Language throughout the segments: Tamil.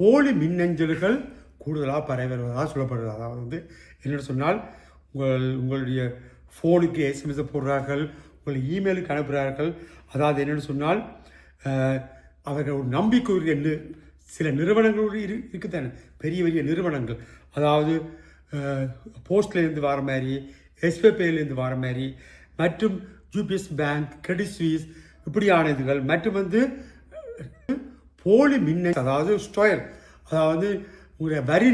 போலி மின்னஞ்சல்கள் கூடுதலாக பரவி வருவதாக சொல்லப்படுகிறது. அதாவது வந்து என்னென்னு சொன்னால் உங்கள் உங்களுடைய ஃபோனுக்கு எஸ்எம்எஸ் போடுறார்கள் உங்கள் இமெயிலுக்கு அனுப்புகிறார்கள். அதாவது என்னென்னு சொன்னால் அவர்கள் ஒரு நம்பிக்கையுரிய நி- சில நிறுவனங்கள் இரு இருக்குதானே பெரிய பெரிய நிறுவனங்கள். அதாவது போஸ்ட்லேருந்து வர மாதிரி எஸ்பிபிஐலேருந்து வர மாதிரி மற்றும் யூபிஎஸ் பேங்க் கிரெடிட் சுவிஸ் இப்படியான இதுகள் மற்றும் வந்து போலி மின்ன அதாவது ஸ்டோயர் அதாவது உங்களுடைய வரி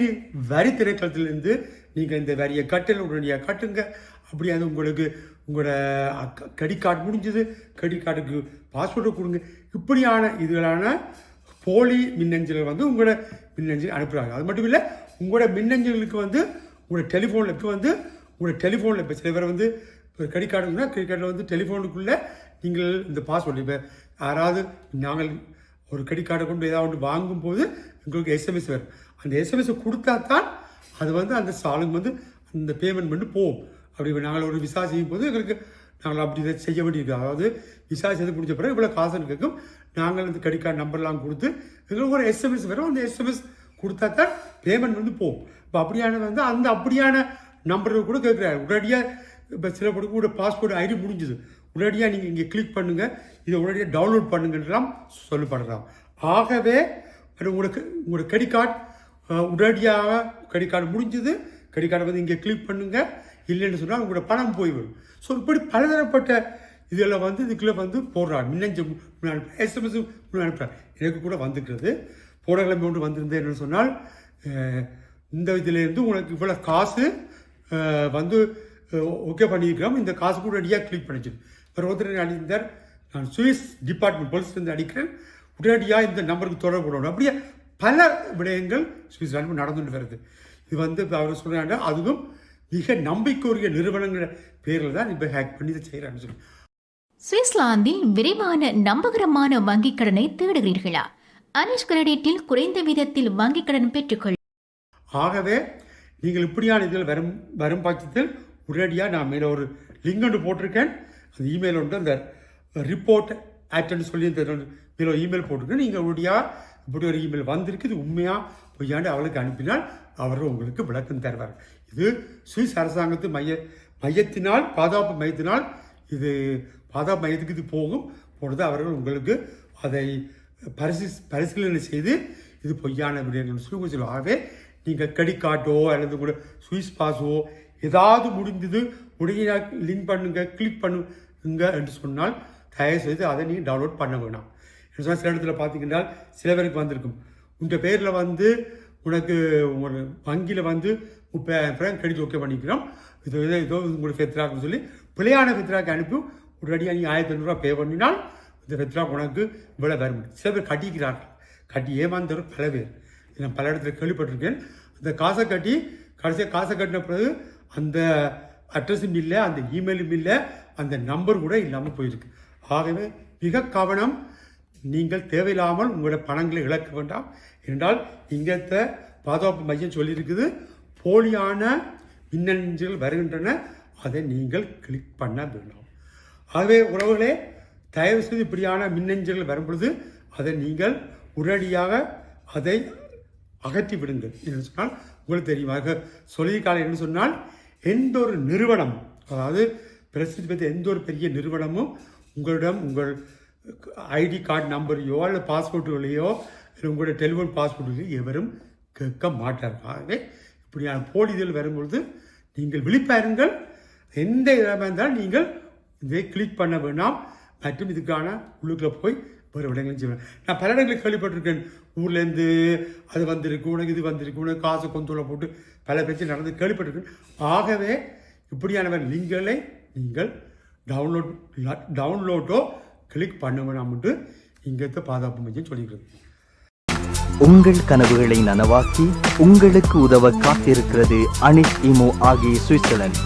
வரி திணைக்களத்திலிருந்து நீங்கள் இந்த வரியை கட்டல உடனடியாக கட்டுங்க. அப்படி அது உங்களுக்கு உங்களோட கிரெடிட் கார்டு முடிஞ்சது. கிரெடிட் கார்டுக்கு பாஸ்வேர்டு கொடுங்க. இப்படியான இதுகளான போலி மின்னஞ்சல் வந்து உங்களோட மின்னஞ்சல் அனுப்புகிறாங்க அது மட்டும் இல்லை உங்களோட மின்னஞ்சலுக்கு வந்து உங்களோட டெலிஃபோனுக்கு வந்து உங்களோட டெலிஃபோனில் இப்போ சில பேர் வந்து இப்போ கிரெடிட் கார்டுனா கிரெடிட் கார்டில் வந்து டெலிஃபோனுக்குள்ளே நீங்கள் இந்த பாஸ்வேர்டு இப்போ யாராவது நாங்கள் ஒரு கிரெடிட் கார்டை கொண்டு ஏதாவது ஒன்று வாங்கும்போது எங்களுக்கு எஸ்எம்எஸ் வரும். அந்த எஸ்எம்எஸ்ஸை கொடுத்தா தான் அது வந்து அந்த சாலுங்க வந்து அந்த பேமெண்ட் பண்ணி போவோம் அப்படி நாங்கள் ஒரு விசா செய்யும் போது எங்களுக்கு நாங்கள் அப்படி இதை செய்ய வேண்டியிருக்கு. அதாவது விசா செய்து முடிஞ்ச பிறகு இவ்வளோ காசுன்னு கேட்கும் நாங்கள் அந்த கிரெடிட் கார்டு நம்பர்லாம் கொடுத்து எங்களுக்கு ஒரு எஸ்எம்எஸ் வரும். அந்த எஸ்எம்எஸ் கொடுத்தா தான் பேமெண்ட் வந்து போகும். இப்போ அப்படியான வந்து அந்த அப்படியான நம்பர்கள் கூட கேட்குறாரு. உடனடியாக இப்போ சில பேருக்கு கூட பாஸ்போர்ட் ஐடி முடிஞ்சுது. உடனடியாக நீங்கள் இங்கே கிளிக் பண்ணுங்கள் இதை உடனடியாக டவுன்லோட் பண்ணுங்கன்றாம் சொல்லப்படுறான். ஆகவே அது உங்களுக்கு உங்களோட கிரெடிட் கார்டு உடனடியாக கிரெடிட் கார்டு முடிஞ்சது. கிரெடிட் கார்டை வந்து இங்கே கிளிக் பண்ணுங்கள் இல்லைன்னு சொன்னால் உங்களோட பணம் போய்விடும் ஸோ இப்படி பலதரப்பட்ட இதில் வந்து இதுக்குள்ளே வந்து போடுறான். மின்னஞ்சல் எஸ்எம்எஸ் அனுப்புகிறார் எனக்கு கூட வந்துக்கிறது போன கிழமை ஒன்று வந்திருந்தேன் என்னன்னு சொன்னால் இந்த இதிலேருந்து உங்களுக்கு இவ்வளோ காசு வந்து ஓகே பண்ணியிருக்கிறோம். இந்த காசு கூட ரெடியாக கிளிக் பண்ணிச்சு ஒருத்தர் அடிந்தார் நான் சுவிஸ் டிபார்ட்மெண்ட் போலீஸ்லேருந்து அடிக்கிறேன். உடனடியாக இந்த நம்பருக்கு தொடர்பு கொள்ளணும். அப்படியே பல விடயங்கள் சுவிட்சர்லாந்து நடந்துட்டு வருது. இது வந்து அவர் சொல்கிறாங்க அதுவும் மிக நம்பிக்கைக்குரிய நிறுவனங்கள பேரில் தான் இப்போ ஹேக் பண்ணி இதை செய்கிறான்னு சொல்லி. சுவிட்சர்லாந்தில் விரைவான நம்பகரமான வங்கிக் கடனை தேடுகிறீர்களா? அனிஷ் கிரெடிட்டில் குறைந்த வீதத்தில் வங்கிக் கடன் பெற்றுக்கொள். ஆகவே நீங்கள் இப்படியான இதில் வரும் வரும் பட்சத்தில் உடனடியாக நான் மேலே ஒரு லிங்க் ஒன்று போட்டிருக்கேன். அந்த இமெயில் வந்து அந்த ரிப்போர்ட் ஆக்டன்னு சொல்லி இந்த மேலே இமெயில் போட்டுக்கணும் நீங்கள் உடனடியாக இப்படி ஒரு இமெயில் வந்திருக்கு. இது உண்மையாக பொய்யாண்டு அவளுக்கு அனுப்பினால் அவர் உங்களுக்கு விளக்கம் தருவார். இது சுவிஸ் அரசாங்கத்து மைய மையத்தினால் பாதுகாப்பு மையத்தினால் இது பாதுகாப்பு மையத்துக்கு இது போகும். பொழுது அவர்கள் உங்களுக்கு அதை பரிசு பரிசீலனை செய்து இது பொய்யான விடயங்கள். சொல்லி சொல்லுவோம் ஆகவே நீங்கள் கிரெடிட் கார்டோ அல்லது கூட சுவிஸ் பாஸோ ஏதாவது முடிந்தது உடனே லிங்க் பண்ணுங்க கிளிக் பண்ணுங்க என்று சொன்னால் தயவுசெய்து அதை நீங்கள் டவுன்லோட் பண்ண வேணாம். என்று சொன்னால் சில இடத்துல பார்த்தீங்கன்னா சில பேருக்கு வந்திருக்கும். உங்கள் பேரில் வந்து உனக்கு ஒரு வங்கியில் வந்து முப்பதாயிரம் ரூபாய் கிரெடிட் ஓகே பண்ணிக்கிறோம். இது ஏதோ ஏதோ உங்களுக்கு ஃபெத்ராக்குன்னு சொல்லி பிள்ளையான ஃபெத்ராக்கு அனுப்பி உடனடியாக நீங்கள் ஆயிரத்தி ஐநூறுரூவா பே பண்ணினால் இந்த ஃபெத்ராக் உனக்கு இவ்வளோ வர முடியும் சில பேர் கட்டிக்கிறார்கள். கட்டி ஏமாந்தவர் பல பேர். நான் பல இடத்துல கேள்விப்பட்டிருக்கேன். அந்த காசை கட்டி கடைசியாக காசை கட்டின பிறகு அந்த அட்ரஸும் இல்லை அந்த இமெயிலும் இல்லை அந்த நம்பர் கூட இல்லாமல் போயிருக்கு. ஆகவே மிக கவனம் நீங்கள் தேவையில்லாமல் உங்களோட பணங்களை இழக்க வேண்டாம். என்றால் இங்கத்த பாதுகாப்பு மையம் சொல்லியிருக்குது போலியான மின்னஞ்சல்கள் வருகின்றன அதை நீங்கள் கிளிக் பண்ண வேண்டாம். ஆகவே உறவுகளே தயவு செய்து இப்படியான மின்னஞ்சல்கள் வரும்பொழுது அதை நீங்கள் உடனடியாக அதை அகற்றி விடுங்கள் என்று சொன்னால் உங்களுக்கு தெரியுமாக சொல்லியிருக்காங்க என்று சொன்னால் எந்த ஒரு நிறுவனம் அதாவது பிரசித்தி பெற்ற எந்த ஒரு பெரிய நிறுவனமும் உங்களிடம் உங்கள் ஐடி கார்டு நம்பரையோ இல்லை பாஸ்போர்ட்டுகளையோ இல்லை உங்களுடைய டெலிஃபோன் பாஸ்போர்ட்டுகளையோ எவரும் கேட்க மாட்டார் ஆகவே இப்படியான போலிகள் வரும்பொழுது நீங்கள் விழிப்பாருங்கள் எந்த இடமாக இருந்தாலும் நீங்கள் இதை கிளிக் பண்ண வேண்டாம் மற்றும் இதுக்கான உள்ளுக்குள்ளே போய் வேறு விடங்களும் செய்வேன். நான் பல இடங்களில் கேள்விப்பட்டிருக்கேன். ஊர்லேருந்து அது வந்திருக்கு உனக்கு இது வந்திருக்கு உனக்கு காசு கொந்தோல போட்டு பல பேச்சு நடந்து கேள்விப்பட்டிருக்கேன். ஆகவே இப்படியானவர் நீங்களே நீங்கள் டவுன்லோட் டவுன்லோட்டோ கிளிக் பண்ண வேணாம்ட்டு இங்கத்த பாதுகாப்பு மையம் சொல்லிக்கிறது. உங்கள் கனவுகளை நனவாக்கி உங்களுக்கு உதவ காத்திருக்கிறது அனிஷ் இமோ ஆகிய சுவிட்சர்லாந்து.